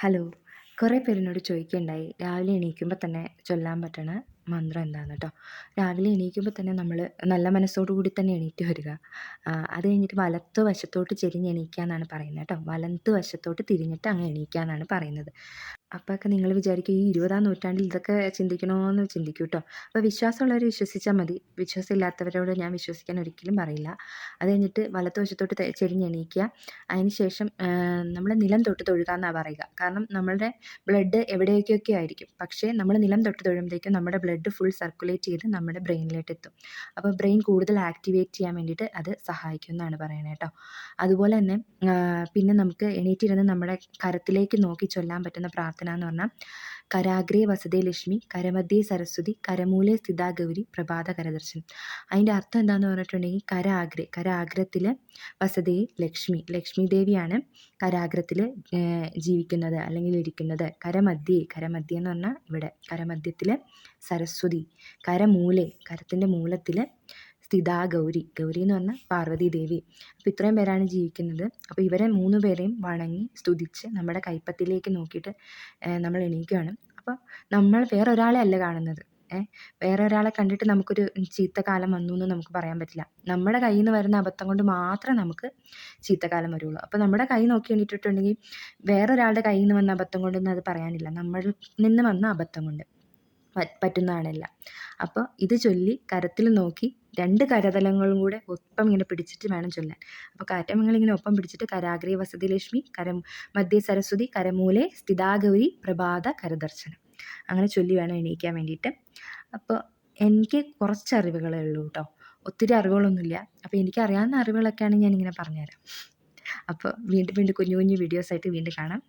Hello. കുറേ പേരെന്നോട് ചോദിക്കുകയുണ്ടായി. രാവിലെ എണീക്കുമ്പോൾ തന്നെ ചൊല്ലാൻ പറ്റണ മന്ത്രം എന്താണെന്ന് കേട്ടോ രാവിലെ എണീക്കുമ്പോൾ തന്നെ നമ്മൾ നല്ല മനസ്സോടു കൂടി തന്നെ എണീറ്റ് വരിക. അത് കഴിഞ്ഞിട്ട് വലത്ത് വശത്തോട്ട് ചെരിഞ്ഞ് എണീക്കുക എന്നാണ് പറയുന്നത് കേട്ടോ വലത്ത് വശത്തോട്ട് തിരിഞ്ഞിട്ട് അങ്ങ് എണീക്കുക എന്നാണ് പറയുന്നത്. അപ്പോഴൊക്കെ നിങ്ങൾ വിചാരിക്കും ഈ ഇരുപതാം നൂറ്റാണ്ടിൽ ഇതൊക്കെ ചിന്തിക്കണമെന്ന് ചിന്തിക്കും കേട്ടോ അപ്പോൾ വിശ്വാസമുള്ളവർ വിശ്വസിച്ചാൽ മതി. വിശ്വാസമില്ലാത്തവരോട് ഞാൻ വിശ്വസിക്കാൻ ഒരിക്കലും പറയില്ല. അത് കഴിഞ്ഞിട്ട് വലത്ത് വശത്തോട്ട് ചെരിഞ്ഞ് എണീക്കുക അതിനുശേഷം നമ്മൾ നിലം തൊട്ട് തൊഴുക എന്നാണ് പറയുക. കാരണം നമ്മളുടെ ബ്ലഡ് എവിടേക്കൊക്കെ ആയിരിക്കും. പക്ഷേ നമ്മൾ നിലം തൊട്ട് തൊഴുമ്പോഴത്തേക്കും നമ്മുടെ ബ്ലഡ് ഫുൾ സർക്കുലേറ്റ് ചെയ്ത് നമ്മുടെ ബ്രെയിനിലോട്ട് എത്തും അപ്പോൾ ബ്രെയിൻ കൂടുതൽ ആക്ടിവേറ്റ് ചെയ്യാൻ വേണ്ടിയിട്ട് അത് സഹായിക്കും എന്നാണ് പറയുന്നത് കേട്ടോ അതുപോലെ തന്നെ പിന്നെ നമുക്ക് എണീറ്റിരുന്ന് നമ്മുടെ കരത്തിലേക്ക് നോക്കി ചൊല്ലാൻ പറ്റുന്ന പ്രാർത്ഥന എന്ന് പറഞ്ഞാൽ കരാഗ്രേ വസതേ ലക്ഷ്മി കരമധ്യേ സരസ്വതി കരമൂലേ സ്ഥിതാ ഗൗരി പ്രഭാത കരദർശൻ. അതിന്റെ അർത്ഥം എന്താണെന്ന് പറഞ്ഞിട്ടുണ്ടെങ്കിൽ കരാഗ്രേ കരാഗ്രത്തിൽ വസതേ ലക്ഷ്മി ലക്ഷ്മി ദേവിയാണ് കരാഗ്രത്തിൽ ജീവിക്കുന്നത് അല്ലെങ്കിൽ ഇരിക്കുന്നത്. കരമധ്യേ കരമധ്യ എന്ന് പറഞ്ഞാൽ ഇവിടെ കരമധ്യത്തിൽ സരസ്വതി കരമൂലെ കരത്തിന്റെ മൂലത്തിൽ സ്ഥിതാ ഗൗരി. ഗൗരി എന്ന് പറഞ്ഞാൽ പാർവതി ദേവി. അപ്പോൾ ഇത്രയും പേരാണ് ജീവിക്കുന്നത്. അപ്പോൾ ഇവരെ മൂന്ന് പേരെയും വണങ്ങി സ്തുതിച്ച് നമ്മുടെ കൈപ്പത്തിലേക്ക് നോക്കിയിട്ട് നമ്മൾ എണീക്കുകയാണ്. അപ്പോൾ നമ്മൾ വേറെ ഒരാളെ അല്ല കാണുന്നത്. വേറെ ഒരാളെ കണ്ടിട്ട് നമുക്കൊരു ചീത്തക്കാലം വന്നു എന്ന് നമുക്ക് പറയാൻ പറ്റില്ല. നമ്മുടെ കയ്യിൽ നിന്ന് വരുന്ന അബദ്ധം കൊണ്ട് മാത്രമേ നമുക്ക് ചീത്തക്കാലം വരുള്ളൂ. അപ്പോൾ നമ്മുടെ കൈ നോക്കി എണീറ്റിട്ടുണ്ടെങ്കിൽ വേറൊരാളുടെ കയ്യിൽ നിന്ന് വന്ന അബദ്ധം കൊണ്ടൊന്നും അത് പറയാനില്ല. നമ്മളിൽ നിന്ന് വന്ന അബദ്ധം കൊണ്ട് പറ്റുന്നതാണല്ല. അപ്പോൾ ഇത് ചൊല്ലി കരത്തിൽ നോക്കി രണ്ട് കരതലങ്ങളും കൂടെ ഒപ്പം ഇങ്ങനെ പിടിച്ചിട്ട് വേണം ചൊല്ലാൻ. അപ്പോൾ കാറ്റമംഗളിങ്ങനെ ഒപ്പം പിടിച്ചിട്ട് കരാഗ്രി വസതി ലക്ഷ്മി കരം മധ്യ സരസ്വതി കരമൂലെ സ്ഥിതാഗൗരി പ്രഭാത കരദർശനം. അങ്ങനെ ചൊല്ലി വേണം എണീക്കാൻ വേണ്ടിയിട്ട്. അപ്പോൾ എനിക്ക് കുറച്ച് അറിവുകളേ ഉള്ളൂ കേട്ടോ ഒത്തിരി അറിവുകളൊന്നുമില്ല. അപ്പോൾ എനിക്കറിയാവുന്ന അറിവുകളൊക്കെയാണ് ഞാനിങ്ങനെ പറഞ്ഞുതരാം. അപ്പോൾ വീണ്ടും വീണ്ടും കുഞ്ഞു കുഞ്ഞു വീഡിയോസായിട്ട് വീണ്ടും കാണാം.